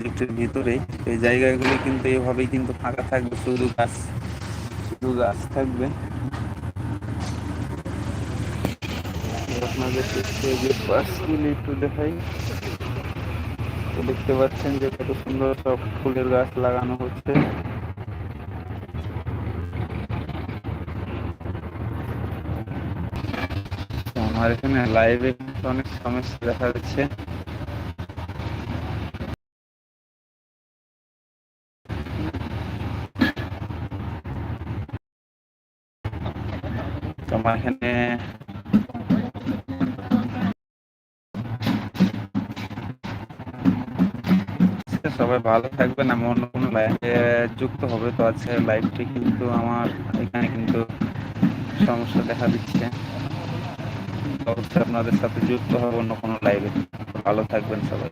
প্রজেক্টের ভিতরে, এই জায়গাগুলো কিন্তু এভাবেই কিন্তু ফাঁকা থাকবে, শুধু গাছ শুধু গাছ থাকবে। আপনাদেরকে একটু দেখাই। দেখতে পাচ্ছেন যে কত সুন্দর সব ফুলের গাছ লাগানো হচ্ছে। আমার এখানে লাইভে অনেক সমস্যা দেখা যাচ্ছে। তো আমার এখানে সবাই ভালো থাকবেন, আমি অন্য কোনো লাইভে যুক্ত হবে তো আছে লাইভটি কিন্তু আমার এখানে কিন্তু সমস্যা দেখা দিচ্ছে। অবশ্যই আপনাদের সাথে যুক্ত হবে, অন্য কোনো লাইভে ভালো থাকবেন সবাই।